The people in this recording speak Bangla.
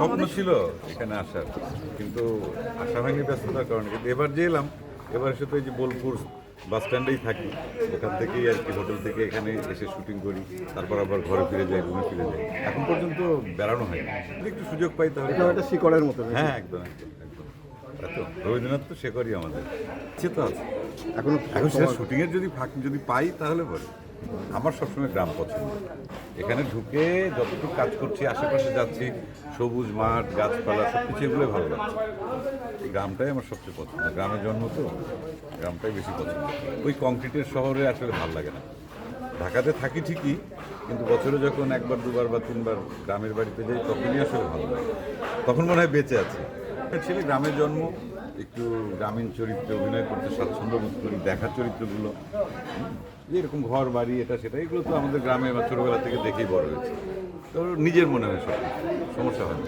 স্বপ্ন ছিল এখানে আসার কিন্তু আশা হয়নি ব্যস্ততার কারণে। কিন্তু এবার যে এলাম এবার এসে তো এই যে বোলপুর বাস স্ট্যান্ডেই থাকি। ওখান থেকেই আর কি হোটেল থেকে এখানে এসে শুটিং করি তারপর আবার ঘরে ফিরে যাই রুমে ফিরে যাই। এখন পর্যন্ত বেড়ানো হয় যদি একটু সুযোগ পাই তাহলে এটা শিকড়ের মতো হ্যাঁ একদম একদম একদম। রবীন্দ্রনাথ তো শেখরই আমাদের। সে তো আছে। এখন এখন সে শুটিংয়ের যদি ফাঁক যদি পাই তাহলে বলে। আমার সবসময় গ্রাম পছন্দ। এখানে ঢুকে যতটুকু কাজ করছি, আশেপাশে যাচ্ছি, সবুজ মাঠ, গাছপালা সব কিছু এগুলোই ভালো লাগছে। গ্রামটাই আমার সবচেয়ে পছন্দ। গ্রামে জন্ম তো, গ্রামটাই বেশি পছন্দ। ওই কংক্রিটের শহরে আসলে ভালো লাগে না। ঢাকাতে থাকি ঠিকই, কিন্তু বছরে যখন একবার, দুবার বা তিনবার গ্রামের বাড়িতে যাই, তখনই আসলে ভালো লাগে। তখন মনে হয় বেঁচে আছি। ছেলে গ্রামের জন্ম একটু গ্রামীণ চরিত্রে অভিনয় করতে স্বাচ্ছন্দ্য বোধ করি দেখার চরিত্রগুলো যেরকম ঘর বাড়ি, এটা সেটা এগুলো তো আমাদের গ্রামে বা ছোটোবেলা থেকে দেখেই বড় হয়েছে। তো নিজের মনে হয় সব সমস্যা হয় না।